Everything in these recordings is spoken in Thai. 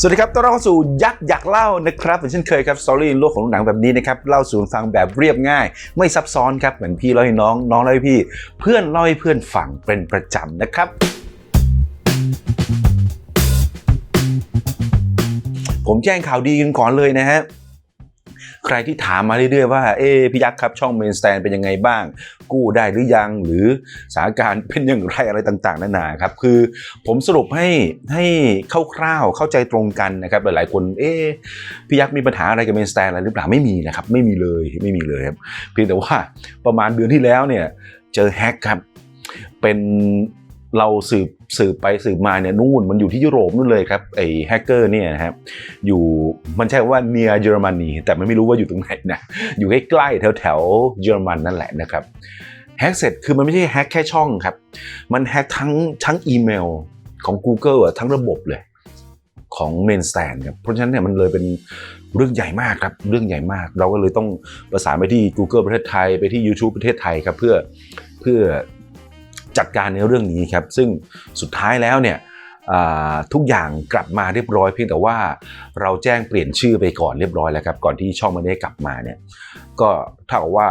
สวัสดีครับต้อนรับเข้าสู่ยักษ์อยากเล่านะครับเหมือนเช่นเคยครับสตอรี่โลกของหนังแบบนี้นะครับเล่าสู่ฟังแบบเรียบง่าย ไม่ซับซ้อนครับเหมือนพี่เล่าให้น้องน้องเล่าให้พี่ เพื่อนเล่าให้เพื่อนฟังเป็นประจำนะครับ ผมแจ้งข่าวดีกันก่อนเลยนะฮะ ใครที่ถามมาเรื่อยๆว่าเอ๊พี่ยักษ์ครับช่องเมนสแตนเป็นยังไงบ้าง กู้ได้หรือยังหรือสถานการณ์เป็นอย่างไรอะไรต่างๆนานาครับคือผมสรุปให้ให้คร่าวๆเข้าใจตรงกันนะครับหลายๆคนเอ๊พี่ยักษ์มีปัญหาอะไรกับเมนสแตนอะไรหรือเปล่าไม่มีนะครับไม่มีเลยไม่มีเลยครับเพียงแต่ว่าประมาณเดือนที่แล้วเนี่ยเจอแฮกครับเป็นเราสืบ สืบไปสืบมาเนี่ยนู่นมันอยู่ที่ยุโรปนู่นเลยครับไอ้แฮกเกอร์เนี่ยนะครับอยู่มันใช่ว่าเนียเยอรมนีแต่มันไม่รู้ว่าอยู่ตรงไหนนะอยู่ใกล้ๆแถวแถวๆเยอรมันนั่นแหละนะครับแฮกเสร็จคือมันไม่ใช่แฮกแค่ช่องครับ มันแฮกทั้งทั้งอีเมลของ Google อะทั้งระบบเลยของ Main Stand ครับ เพราะฉะนั้นเนี่ยมันเลยเป็นเรื่องใหญ่มากครับ เรื่องใหญ่มาก เราก็เลยต้องประสานไปที่ Google ประเทศไทย ไปที่ YouTube ประเทศไทยครับ เพื่อเพื่อ จัดการในเรื่องนี้ครับ ซึ่งสุดท้ายแล้วเนี่ยทุกอย่างกลับมาเรียบร้อยเพียงแต่ว่าเราแจ้งเปลี่ยนชื่อไปก่อนเรียบร้อยแล้วครับ ก่อนที่ช่องมันได้กลับมาเนี่ยก็เท่ากับว่า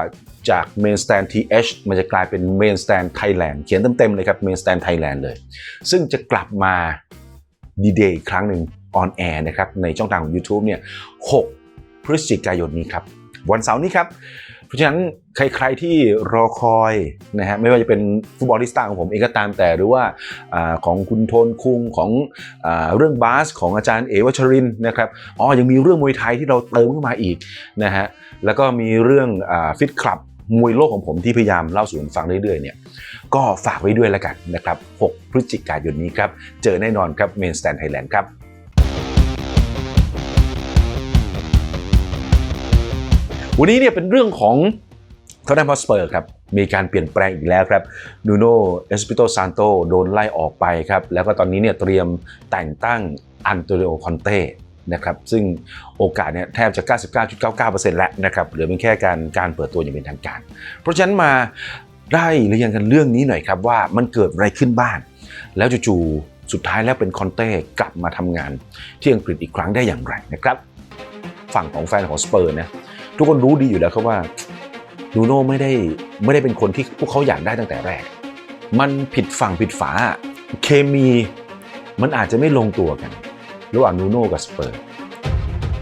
จาก Main Stand TH มันจะกลายเป็น Main Stand Thailand เขียนเต็มๆเลยครับ Main Stand Thailand เลย ซึ่งจะกลับมาดีเดย์อีกครั้งหนึ่ง on air นะครับในช่องทางของ YouTube เนี่ย 6 พฤศจิกายนนี้ครับ วันเสาร์นี้ครับ ราะฉะนั้นใครๆที่รอคอยนะฮะไม่ว่าจะเป็นฟุตบอลลิสต้าของผมเองก็ตามแต่หรือว่าอของคุณโทนคุงของอเรื่องบาสของอาจารย์เอวัชรินนะครับอ๋อยังมีเรื่องมวยไทยที่เราเติมเข้ามาอีกนะฮะแล้วก็มีเรื่องฟิตคลับมวยโลกของผมที่พยายามเล่าสู่กันฟังเรื่อยๆเนี่ยก็ฝากไว้ด้วยแล้วกันนะครับ 6 พฤศจิกายนนี้ครับ เจอแน่นอนครับเมนสแตนไทยแลนด์ครับ วันนี้เนี่ยเป็นเรื่องของทอตแนมฮอสเปอร์ครับมีการเปลี่ยนแปลงอีกแล้วครับนูโนเอสปิโตซานโตโดนไล่ออกไปครับแล้วก็ตอนนี้เนี่ยเตรียมแต่งตั้งอันโตนิโอคอนเต้นะครับซึ่งโอกาสเนี่ยแทบจะ 99.99%แล้วนะครับเหลือเป็นแค่การการเปิดตัวอย่างเป็นทางการ เพราะฉะนั้นมาได้เรียนกันเรื่องนี้หน่อยครับว่ามันเกิดอะไรขึ้นบ้างแล้วจู่ๆสุดท้ายแล้วเป็นคอนเต้กลับมาทำงานที่อังกฤษอีกครั้งได้อย่างไรนะครับ ฝั่งของแฟนของสเปอร์นะ ทุกคนรู้ดีอยู่แล้วครับว่านูโน่ไม่ได้ไม่ได้เป็นคนที่พวกเขาอยากได้ตั้งแต่แรก มันผิดฝั่งผิดฝา เคมีมันอาจจะไม่ลงตัวกัน ระหว่างนูโน่กับสเปอร์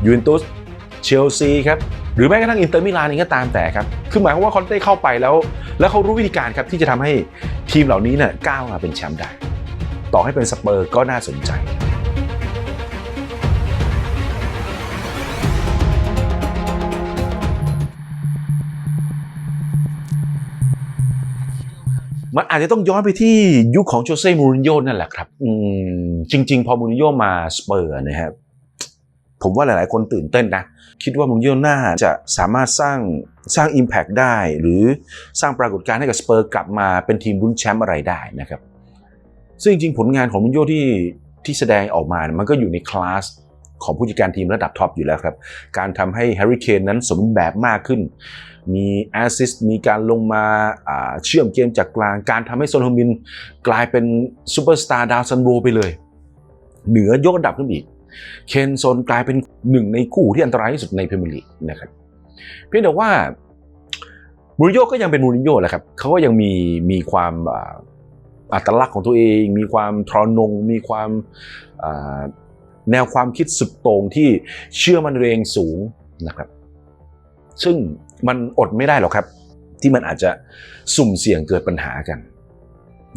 ยูเวนตุสเชลซีครับ หรือแม้กระทั่งอินเตอร์มิลานเองก็ตามแต่ครับ คือหมายความว่าคอนเต้เข้าไปแล้ว แล้วเขารู้วิธีการครับที่จะทำให้ทีมเหล่านี้เนี่ยก้าวมาเป็นแชมป์ได้ ต่อให้เป็นสเปอร์ก็น่าสนใจ มันอาจจะต้องย้อนไปที่ยุคของโจเซ่มูรินโญ่นั่นแหละครับ อืมจริง ๆ พอมูรินโญ่มาสเปอร์นะครับผมว่าหลาย ๆ คนตื่นเต้นนะ คิดว่ามูรินโญ่น่าจะสามารถสร้างสร้าง Impact ได้ หรือสร้างปรากฏการณ์ให้กับสเปอร์กลับมาเป็นทีมลุ้นแชมป์อะไรได้นะครับ ซึ่งจริงๆผลงานของมูรินโญ่ที่ที่แสดงออกมาเนี่ยมันก็อยู่ในคลาส ของผู้จัดการทีมระดับท็อปอยู่แล้วครับ การทำให้แฮร์รี่เคนนั้นสมบูรณ์แบบมากขึ้น มีแอสซิสต์มีการลงมาเชื่อมเกมจากกลาง การทำให้โซนฮมินกลายเป็นซูเปอร์สตาร์ดาวซันโวไปเลย เหนือยกระดับขึ้นอีก เคนโซนกลายเป็นหนึ่งในคู่ที่อันตรายที่สุดในพรีเมียร์ลีกนะครับเพียงแต่ว่ามูรินโญ่ก็ยังเป็นมูรินโญ่แหละครับเขาก็ยังมีมีความอัตลักษณ์ของตัวเอง มีความทรนง มีความ แนวความคิดสุดโต่งที่เชื่อมันเองสูงนะครับ ซึ่งมันอดไม่ได้หรอกครับ ที่มันอาจจะสุ่มเสี่ยงเกิดปัญหากัน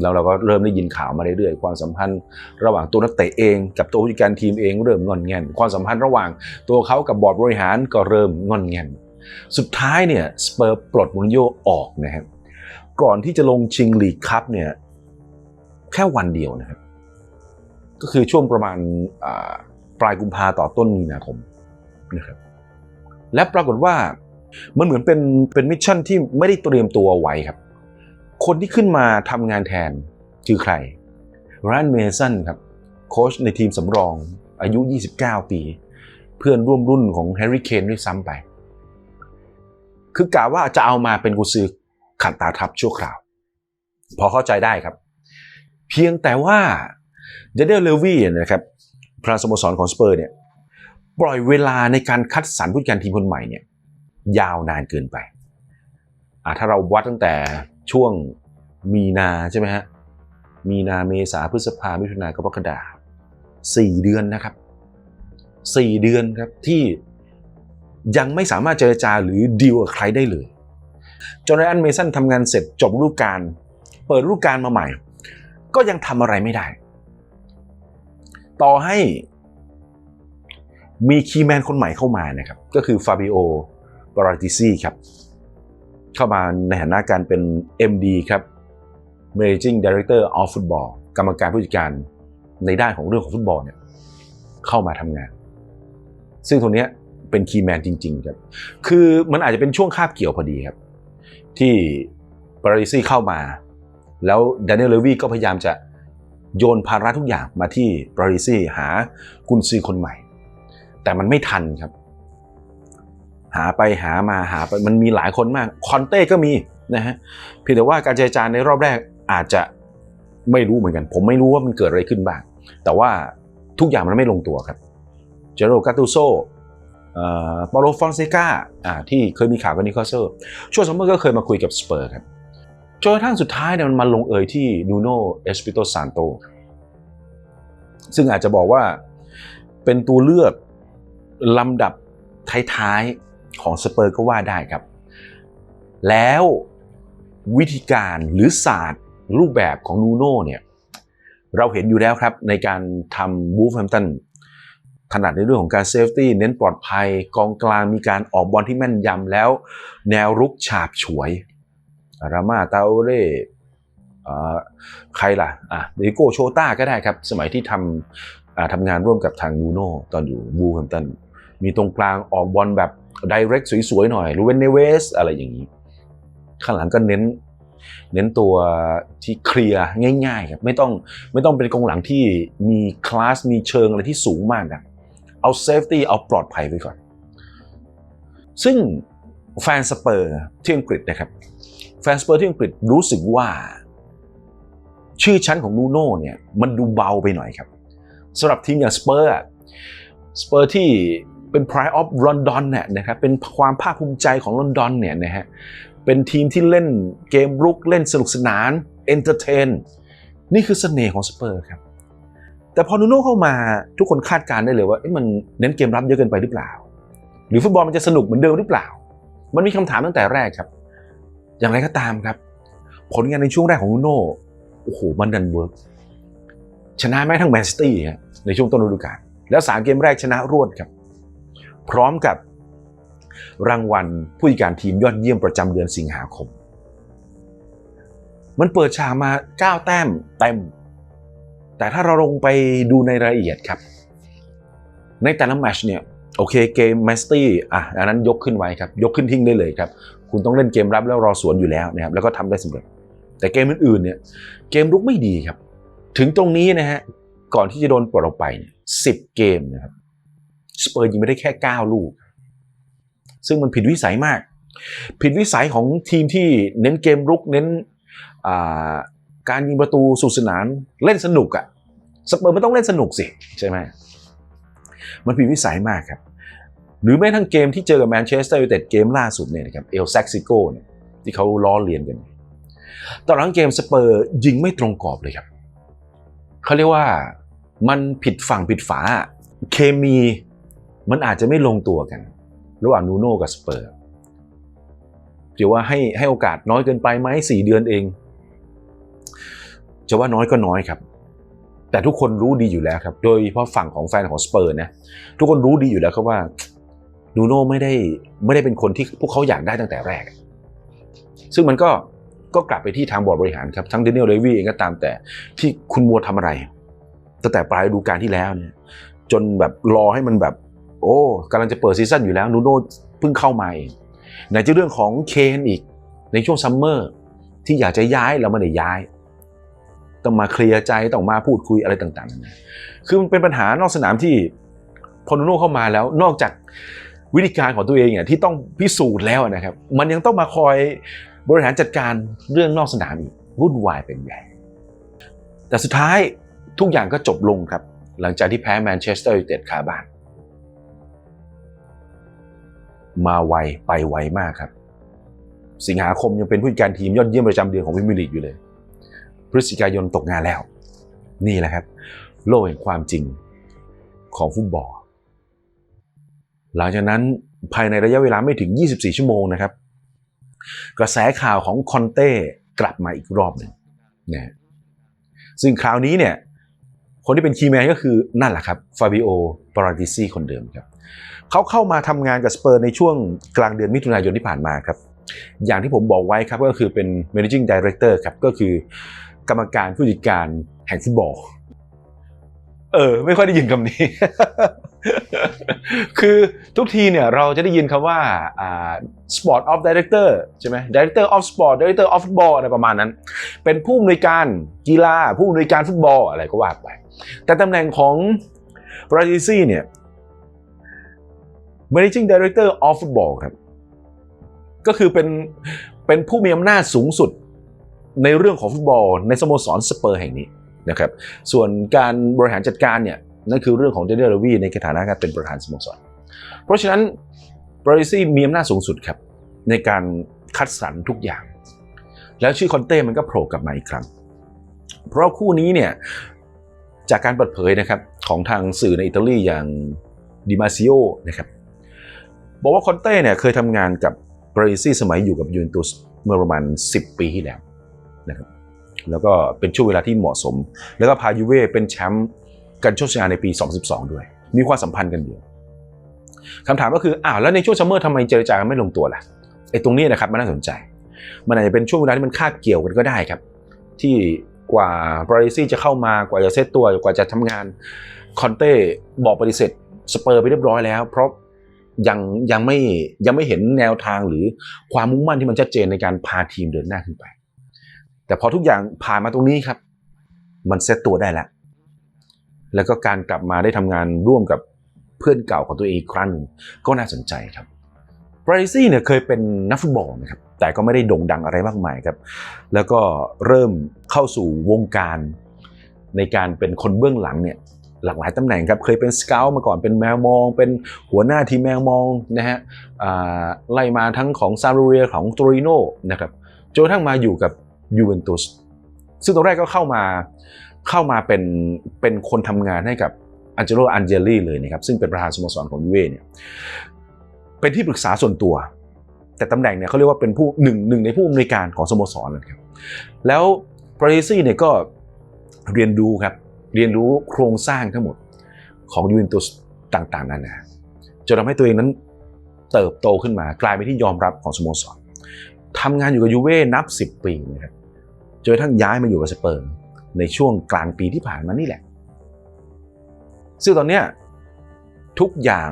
แล้วเราก็เริ่มได้ยินข่าวมาเรื่อยๆความสัมพันธ์ ระหว่างตัวนักเตะเองกับตัวผู้จัดการทีมเองเริ่มงอนแงนความสัมพันธ์ระหว่างตัวเขากับบอร์ดบริหารก็เริ่มงอนแงนสุดท้ายเนี่ยสเปอร์ปลดมูรินโญ่ออกนะครับก่อนที่จะลงชิงลีกคัพเนี่ยแค่วันเดียวนะครับก็คือช่วงประมาณ ปลายกุมภาต่อต้นมีนาคมนะครับและปรากฏว่ามันเหมือนเป็นเป็นมิชชั่นที่ไม่ได้เตรียมตัวไว้ครับ คนที่ขึ้นมาทำงานแทนคือใครร a นเมสันครับโค้ชในทีมสำรองอายุ 29 ปี เพื่อนร่วมรุ่นของแฮร์รี่เคนด้วยซ้ำไป คือกะว่าจะเอามาเป็นกุซือขัดตาทับชั่วคราว พอเข้าใจได้ครับ เพียงแต่ว่าเจเดลเลวี่นะครับ ประสโมสรของสเปอร์เนี่ยปล่อยเวลาในการคัดสรรผู้จัดการทีมคนใหม่เนี่ยยาวนานเกินไปอ่าถ้าเราวัดตั้งแต่ช่วงมีนาใช่ไหมฮะมีนาเมษาพฤษภามิถุนากรกฎาสี่เดือนนะครับสี่เดือนครับที่ยังไม่สามารถเจรจาหรือดีลกับใครได้เลยจนไรอันเมสันทำงานเสร็จจบฤดูกาลเปิดฤดูกาลมาใหม่ ก็ยังทำอะไรไม่ได้ ต่อให้มีคีย์แมนคนใหม่เข้ามานะครับ ก็คือฟาบิโอบาราติซีครับ เข้ามาในฐานะการเป็น MD ครับ Managing Director of Football กรรมการผู้จัดการในด้านของเรื่องของฟุตบอลเนี่ยเข้ามาทำงาน ซึ่งตรงนี้เป็นคีย์แมนจริง ๆ ครับ คือมันอาจจะเป็นช่วงคาบเกี่ยวพอดีครับ ที่บาราติซีเข้ามา แล้วด a น i e l เลวีก็พยายามจะ โยนภาระทุกอย่างมาที่บริซี่หากุนซือคนใหม่ แต่มันไม่ทันครับ หาไปหามาหาไปมันมีหลายคนมากคอนเต้ก็มีนะฮะเพียงแต่ว่าการเจรจาในรอบแรกอาจจะไม่รู้เหมือนกัน ผมไม่รู้ว่ามันเกิดอะไรขึ้นบ้าง แต่ว่าทุกอย่างมันไม่ลงตัวครับเจโรกาตูโซเปาโลฟอนเซกาที่เคยมีข่าวกับนิโคลเซอร์ช่วงซัมเมอร์ก็เคยมาคุยกับสเปอร์ครับ จนกระทั่งสุดท้ายเนี่ยมันมาลงเอยที่นูโนเอสปิโตซานโตซึ่งอาจจะบอกว่าเป็นตัวเลือกลำดับท้ายๆของสเปอร์ก็ว่าได้ครับ แล้ววิธีการหรือศาสตร์รูปแบบของนูโน่เนี่ยเราเห็นอยู่แล้วครับในการทำบูฟแฮมตันถนัดในเรื่องของการเซฟตี้เน้นปลอดภัย กองกลางมีการออกบอลที่แม่นยำแล้ว แนวรุกฉาบฉวย รามาเตาเร่ใครล่ะอะเดโกโชต้าก็ได้ครับ สมัยที่ทำทำงานร่วมกับทางนูโน่ตอนอยู่บูแฮมตันมีตรงกลางออกบอลแบบไดเรกสวยๆหน่อยรูเวนเนเวสอะไรอย่างนี้ ข้างหลังก็เน้นเน้นตัวที่เคลียร์ง่ายๆครับไม่ต้องไม่ต้องเป็นกองหลังที่มีคลาสมีเชิงอะไรที่สูงมากนะเอาเซฟตี้เอาปลอดภัยไว้ก่อน ซึ่งแฟนสเปอร์ที่อังกฤษนะครับ แฟนสเปอร์ที่อังกฤษรู้สึกว่า ชื่อชั้นของนูโน่เนี่ยมันดูเบาไปหน่อยครับสำหรับทีมอย่างสเปอร์สเปอร์ที่เป็น pride of London เนี่ยนะครับเป็นความภาคภูมิใจของลอนดอนเนี่ยนะฮะเป็นทีมที่เล่นเกมรุกเล่นสนุกสนาน entertain นี่คือเสน่ห์ของสเปอร์ครับแต่พอนูโน่เข้ามาทุกคนคาดการได้เลยว่ามันเน้นเกมรับเยอะเกินไปหรือเปล่า หรือฟุตบอลมันจะสนุกเหมือนเดิมหรือเปล่า มันมีคำถามตั้งแต่แรกครับ อย่างไรก็ตามครับ ผลงานในช่วงแรกของนูโน่โอ้โหมันดันเวิร์กชนะแม้ทั้งแมนซิตี้ในช่วงต้นฤดูกาลแล้วสามเกมแรกชนะรวดครับ พร้อมกับรางวัลผู้จัดการทีมยอดเยี่ยมประจำเดือนสิงหาคม มันเปิดฉากมา 9 แต้มเต็ม แต่ถ้าเราลงไปดูในรายละเอียดครับ ในแต่ละแมชเนี่ย โอเคเกมแมสตี้อะอันนั้นยกขึ้นไว้ครับ ยกขึ้นทิ้งได้เลยครับ คุณต้องเล่นเกมรับแล้วรอสวนอยู่แล้วนะครับแล้วก็ทำได้สำเร็จ แต่เกมอื่นๆเนี่ยเกมรุกไม่ดีครับ ถึงตรงนี้นะฮะก่อนที่จะโดนปลดออกไปเนี่ยสิบเกมนะครับสเปอร์ยิงไม่ได้แค่ 9 ลูก ซึ่งมันผิดวิสัยมาก ผิดวิสัยของทีมที่เน้นเกมรุกเน้นการยิงประตูสุสนานเล่นสนุกอะสเปอร์ไม่ต้องเล่นสนุกสิ ใช่ไหมมันผิดวิสัยมากครับ หรือแม้ทั้งเกมที่เจอกับแมนเชสเตอร์ยูไนเต็ดเกมล่าสุดเนี่ยนะครับเอลแซกซิโกเนี่ยที่เขาล้อเลียนกัน ตอนหลังเกมสเปอร์ยิงไม่ตรงกรอบเลยครับเขาเรียกว่ามันผิดฝั่งผิดฝา เคมีมันอาจจะไม่ลงตัวกัน ระหว่างนูโน่กับสเปอร์เดี๋ยวว่าให้ให้โอกาสน้อยเกินไปไหมสี่เดือนเอง จะว่าน้อยก็น้อยครับ แต่ทุกคนรู้ดีอยู่แล้วครับ โดยเฉพาะฝั่งของแฟนของสเปอร์นะทุกคนรู้ดีอยู่แล้วครับว่า นูโน่ไม่ได้ไม่ได้เป็นคนที่พวกเขาอยากได้ตั้งแต่แรก ซึ่งมันก็ก็กลับไปที่ทางบอร์ดบริหารครับทั้งเดนิเอลเลวีเองก็ตามแต่ที่คุณมัวทำอะไรตั้งแต่ปลายฤดูกาลที่แล้วเนี่ยจนแบบรอให้มันแบบ โอ้กำลังจะเปิดซีซั่นอยู่แล้วนูโน่เพิ่งเข้ามาเองไหนจะเรื่องของเคนอีกในช่วงซัมเมอร์ที่อยากจะย้ายแล้วไม่ได้ย้าย ต้องมาเคลียร์ใจต้องมาพูดคุยอะไรต่างๆนะคือมันเป็นปัญหานอกสนามที่พอนูโน่เข้ามาแล้วนอกจาก วิธีการของตัวเองเนี่ยที่ต้องพิสูจน์แล้วนะครับ มันยังต้องมาคอยบริหารจัดการเรื่องนอกสนามอีกวุ่นวายเป็นใหญ่ แต่สุดท้ายทุกอย่างก็จบลงครับ หลังจากที่แพ้แมนเชสเตอร์ยูไนเต็ดคาบ้าน มาไวไปไวมากครับ สิงหาคมยังเป็นผู้จัดการทีมยอดเยี่ยมประจำเดือนของพรีเมียร์ลีกอยู่เลย พฤศจิกายนตกงานแล้ว นี่แหละครับ โลกแห่งความจริงของฟุตบอล หลังจากนั้นภายในระยะเวลาไม่ถึง 24 ชั่วโมงนะครับ กระแสข่าวของคอนเต้กลับมาอีกรอบหนึ่งนะซึ่งคราวนี้เนี่ยคนที่เป็นคีย์แมนก็คือนั่นแหละครับฟาบิโอปาราดิซีคนเดิมครับเขาเข้ามาทำงานกับสเปอร์ในช่วงกลางเดือนมิถุนายนที่ผ่านมาครับ อย่างที่ผมบอกไว้ครับก็คือเป็น managing director ครับก็คือกรรมการผู้จัดการแห่งฟุตบอล เออ ไม่ค่อยได้ยินคำนี้ คือทุกทีเนี่ยเราจะได้ยินคำว่าอ่า sport of director ใช่ไหม director of sport director of football อะไรประมาณนั้น เป็นผู้อำนวยการกีฬาผู้อำนวยการฟุตบอลอะไรก็ว่าไป แต่ตำแหน่งของบราซิซีเนี่ย managing director of football ครับ ก็คือเป็นเป็นผู้มีอำนาจสูงสุดในเรื่องของฟุตบอลในสโมสรสเปอร์แห่งนี้นะครับ ส่วนการบริหารจัดการเนี่ย นั่นคือเรื่องของเดนเดอร์ลวีในฐานะการเป็นประธานสโมสร เพราะฉะนั้นบริซี่มีอำนาจสูงสุดครับ ในการคัดสรรทุกอย่าง แล้วชื่อคอนเต้มันก็โผล่กลับมาอีกครั้ง เพราะคู่นี้เนี่ยจากการเปิดเผยนะครับของทางสื่อในอิตาลีอย่างดิมาซิโอนะครับบอกว่าคอนเต้เนี่ยเคยทำงานกับบริซี่สมัยอยู่กับยูเวนตุสเมื่อประมาณ 10 ปีที่แล้วนะครับแล้วก็เป็นช่วงเวลาที่เหมาะสม แล้วก็พายูเว่เป็นแชมป์ กันโชคชนะในปี 2012 ด้วย มีความสัมพันธ์กันอยู่คำถามก็คืออ้าวแล้วในช่วงซัมเมอร์ทำไมเจรจากันไม่ลงตัวล่ะไอ้ตรงนี้นะครับมันน่าสนใจ มันอาจจะเป็นช่วงเวลาที่มันคาบเกี่ยวกันก็ได้ครับ ที่กว่าบริซี่จะเข้ามากว่าจะเซตตัวกว่าจะทำงานคอนเต้บอกปฏิเสธสเปอร์ไปเรียบร้อยแล้ว เพราะยังยังไม่ยังไม่เห็นแนวทางหรือความมุ่งมั่นที่มันชัดเจนในการพาทีมเดินหน้าขึ้นไป แต่พอทุกอย่างผ่านมาตรงนี้ครับ มันเซตตัวได้แล้ว แล้วก็การกลับมาได้ทำงานร่วมกับเพื่อนเก่าของตัวเองอีกครั้งหนึ่งก็น่าสนใจครับบรซี่เนี่ยเคยเป็นนักฟุตบอลนะครับแต่ก็ไม่ได้โด่งดังอะไรมากมายครับ แล้วก็เริ่มเข้าสู่วงการในการเป็นคนเบื้องหลังเนี่ยหลากหลายตำแหน่งครับ เคยเป็นสเกลมาก่อนเป็นแมวมอง เป็นหัวหน้าทีมแมวมองนะฮะไล่มาทั้งของซารูเรียของโตริโนนะครับจนทั่งมาอยู่กับยูเวนตุสซึ่งตอนแรกก็เข้ามา เข้ามาเป็นเป็นคนทำงานให้กับอันเจโลอันเจลี่เลยนะครับซึ่งเป็นประธานสโมสรของยูเว่เนี่ยเป็นที่ปรึกษาส่วนตัว แต่ตำแหน่งเนี่ยเขาเรียกว่าเป็นผู้หนึ่งหนึ่งในผู้อำนวยการของสโมสรนะครับแล้วปริซี่เนี่ยก็เรียนรู้ครับเรียนรู้โครงสร้างทั้งหมดของยูเวนตุสต่างๆนานาจนทำให้ตัวเองนั้นเติบโตขึ้นมากลายเป็นที่ยอมรับของสโมสรทำงานอยู่กับยูเว่นับ 10 ปีนะครับจนกระทั่งย้ายมาอยู่กับสเปอร์ ในช่วงกลางปีที่ผ่านมานี่แหละ ซึ่งตอนนี้ทุกอย่าง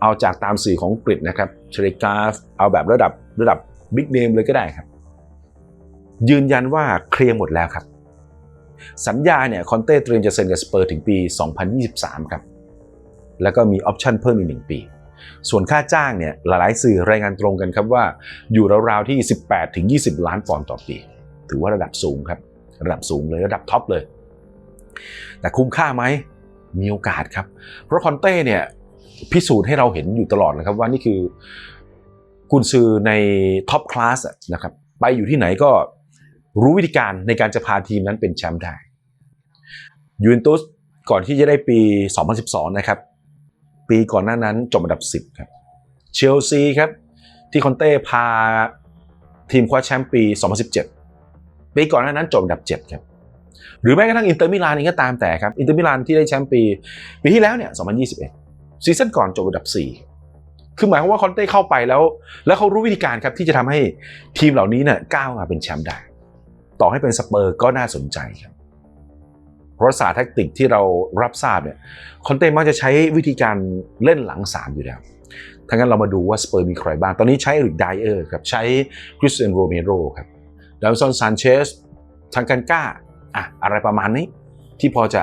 เอาจากตามสื่อของอังกนะครับเชริกาฟเอาแบบระดับระดับบิ๊กเนมเลยก็ได้ครับ ยืนยันว่าเคลียร์หมดแล้วครับ สัญญาเนี่ยคอนเต้เตรียมจะเซ็นกับสเปอร์ถึงปี 2023 ครับ แล้วก็มีออปชั่นเพิ่มอีก 1 ปี ส่วนค่าจ้างเนี่ยหลายๆสื่อรายงานตรงกันครับว่าอยู่ราวๆที่ 18ถึง20 ล้านปอนด์ต่อปี ถือว่าระดับสูงครับ ระดับสูงเลยระดับท็อปเลย แต่คุ้มค่าไหมมีโอกาสครับ เพราะคอนเต้เนี่ยพิสูจน์ให้เราเห็นอยู่ตลอดนะครับว่านี่คือกุนซือในท็อปคลาสนะครับไปอยู่ที่ไหนก็รู้วิธีการในการจะพาทีมนั้นเป็นแชมป์ได้ยูเวนตุสก่อนที่จะได้ปี 2012 นะครับ ปีก่อนหน้านั้นจบอันดับ 10 ครับเชลซีครับ ที่คอนเต้พาทีมคว้าแชมป์ปี 2017 ปีก่อนหน้านั้นจบอันดับ7ครับหรือแม้กระทั่งอินเตอร์มิลานเองก็ตามแต่ครับอินเตอร์มิลานที่ได้แชมป์ปีปีที่แล้วเนี่ย2021 ซีซั่นก่อนจบอันดับ 4 คือหมายความว่าคอนเต้เข้าไปแล้ว แล้วเขารู้วิธีการครับที่จะทำให้ทีมเหล่านี้เนี่ยก้าวมาเป็นแชมป์ได้ ต่อให้เป็นสเปอร์ก็น่าสนใจครับเพราะศาสตร์แท็กติกที่เรารับทราบเนี่ยคอนเต้มักจะใช้วิธีการเล่นหลัง 3 อยู่แล้วทั้งนั้นเรามาดูว่าสเปอร์มีใครบ้าง ตอนนี้ใช้ริกไดเออร์ครับใช้คริสเตียนโรเมโรครับ ดาวซอนซานเชสทางกันก้าอะอะไรประมาณนี้ ที่พอจะ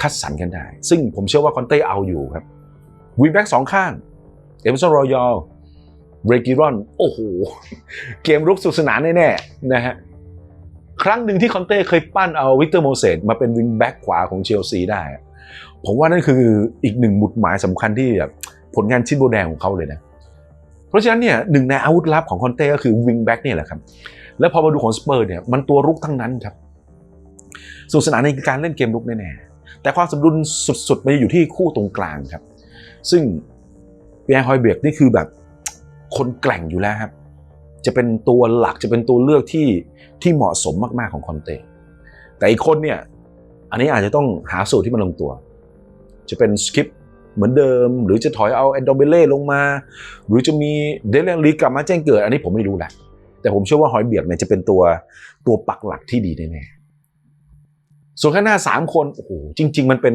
คัดสรรกันได้ ซึ่งผมเชื่อว่าคอนเต้เอาอยู่ครับวิงแบ็กสองข้าง เอเมอร์สันรอยัลเบรกิรอน โอ้โห เกมรุกสุดสนานแน่ๆนะฮะครั้งหนึ่งที่คอนเต้เคยปั้นเอาวิกเตอร์โมเสสมาเป็นวิงแบ็กขวาของเชลซีได้ ผมว่านั่นคืออีกหนึ่งหมุดหมายสำคัญที่แบบผลงานชิ้นโบแดงของเขาเลยนะ เพราะฉะนั้นเนี่ยหนึ่งในอาวุธลับของคอนเต้ก็คือวิงแบ็กนี่แหละครับ แล้วพอมาดูของสเปอร์เนี่ยมันตัวรุกทั้งนั้นครับสนุกสนานในการเล่นเกมรุกแน่ๆแต่ความสมดุลสุดๆมันจะอยู่ที่คู่ตรงกลางครับ ซึ่งเปียร์ฮอยเบรกนี่คือแบบคนแกร่งอยู่แล้วครับ จะเป็นตัวหลักจะเป็นตัวเลือกที่ที่เหมาะสมมากๆของคอนเต้แต่อีกคนเนี่ยอันนี้อาจจะต้องหาสูตรที่มันลงตัว จะเป็นสคิปเหมือนเดิม หรือจะถอยเอาแอนโดเบเล่ลงมา หรือจะมีเดลเลนลีกลับมาแจ้งเกิด อันนี้ผมไม่รู้แหละ แต่ผมเชื่อว่าฮอยเบียกเนี่ยจะเป็นตัวตัวปักหลักที่ดีแน่ๆส่วนข้างหน้าสามคนโอ้โหจริง ๆ มันเป็น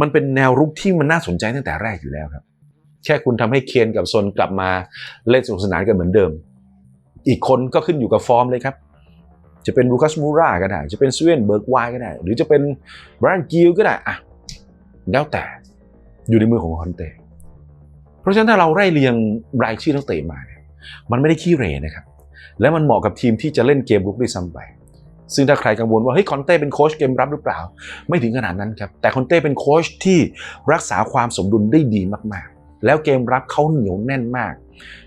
มันเป็นแนวรุกที่มันน่าสนใจตั้งแต่แรกอยู่แล้วครับ แค่คุณทำให้เคนกับซนกลับมาเล่นสนุกสนานกันเหมือนเดิม อีกคนก็ขึ้นอยู่กับฟอร์มเลยครับ จะเป็นลูคัสมูราก็ได้ จะเป็นสเวนเบิร์กไวก็ได้ หรือจะเป็นบรันกิลก็ได้อะแล้วแต่อยู่ในมือของคอนเต้เพราะฉะนั้นถ้าเราไล่เรียงรายชื่อนักเตะมาเนี่ยมันไม่ได้ขี้เหร่นะครับ และมันเหมาะกับทีมที่จะเล่นเกมรุกด้วยซ้ำไปซึ่งถ้าใครกังวลว่าเฮ้ยคอนเต้เป็นโค้ชเกมรับหรือเปล่า ไม่ถึงขนาดนั้นครับแต่คอนเต้เป็นโค้ชที่รักษาความสมดุลได้ดีมากๆ แล้วเกมรับเขาเหนียวแน่นมาก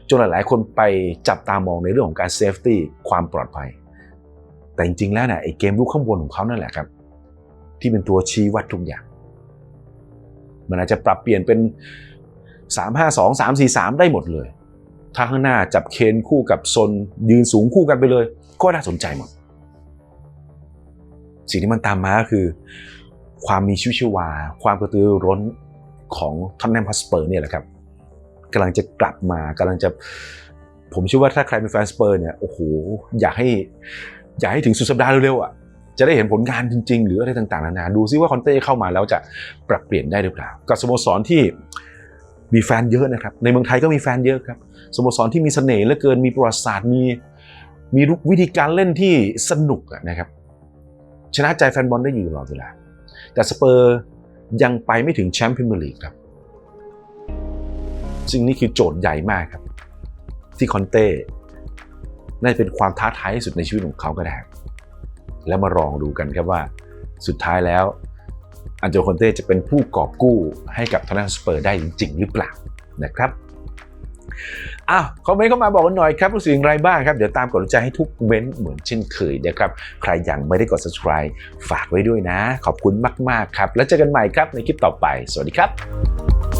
จนหลายๆ คนไปจับตามองในเรื่องของการเซฟตี้ความปลอดภัย แต่จริงๆแล้วเนี่ยไอ้เกมลุกข้างบนของเขานั่นแหละครับ ที่เป็นตัวชี้วัดทุกอย่าง มันอาจจะปรับเปลี่ยนเป็น 3 5 2 3 4 3 ได้หมดเลย ถ้าข้างหน้าจับเคนคู่กับซนยืนสูงคู่กันไปเลย ก็น่าสนใจหมด สิ่งที่มันตามมาก็คือ ความมีชีวิตชีวา ความกระตือร้นของทอนแนมพัสเปอร์เนี่ยแหละครับกำลังจะกลับมากำลังจะผมเชื่อว่าถ้าใครเป็นแฟนสเปอร์เนี่ยโอ้โหอยากให้อยากให้ถึงสุดสัปดาห์เร็วๆอะจะได้เห็นผลงานจริง ๆ หรืออะไรต่างๆนานาดูซิว่าคอนเต้เข้ามาแล้วจะปรับเปลี่ยนได้หรือเปล่ากับสโมสรที่ มีแฟนเยอะนะครับ ในเมืองไทยก็มีแฟนเยอะครับ สโมสรที่มีเสน่ห์เหลือเกิน มีประวัติศาสตร์ มีมีวิธีการเล่นที่สนุกนะครับ ชนะใจแฟนบอลได้อยู่ตลอดเวลา แต่สเปอร์ยังไปไม่ถึงแชมป์พรีเมียร์ลีกครับ ซึ่งนี่คือโจทย์ใหญ่มากครับ ที่คอนเต้น่าจะเป็นความท้าทายที่สุดในชีวิตของเขาก็ได้ แล้วมาลองดูกันครับว่าสุดท้ายแล้ว อันโจคอนเต้จะเป็นผู้กอบกู้ให้กับทอร์นาสเปอร์ได้จริง ๆ หรือเปล่านะครับอ้าวคอมเมนต์เข้ามาบอกกันหน่อยครับรู้สึกอย่างไรบ้างครับ เดี๋ยวตามกดหัวใจให้ทุกเม้นต์เหมือนเช่นเคยนะครับ ใครยังไม่ได้กด subscribe ฝากไว้ด้วยนะ ขอบคุณมาก ๆ ครับ แล้วเจอกันใหม่ครับในคลิปต่อไป สวัสดีครับ